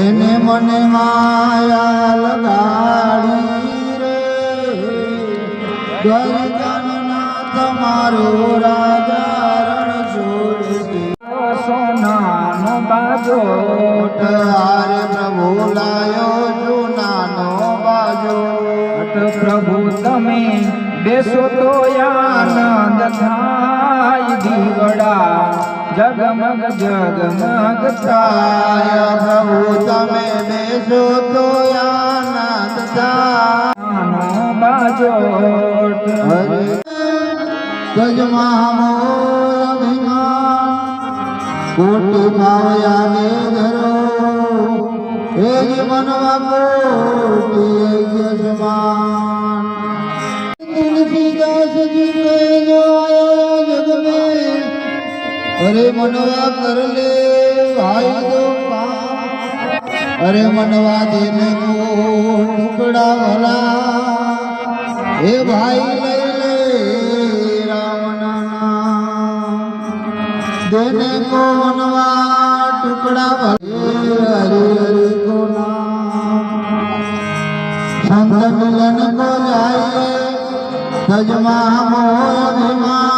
એને મને માયા લગાડી રે. દ્વારકાના તમારો રાજા રણ છોડી સોનાનો બાજો હારે પ્રભુ લાયો જૂનાનો બાજો. અટ પ્રભુ તમે બેસો તો આનંદ થાય જગમગ જગમગ તાય થાય પ્રભુ, તમે બેસો તો આનંદ થાય. બાજો અભિમાન, કોટી ભાવયાને ધરો. હે અરે મનવા કરલે ભાઈ કામ અરે મનવા દેને કો ટુકડા ભલા હે ભાઈ લઈ લે નામ દેને કો મનવા ટુકડા ભલા હરે હરે કો સંત મિલન કો જાય તજમા મોર અભિમાન.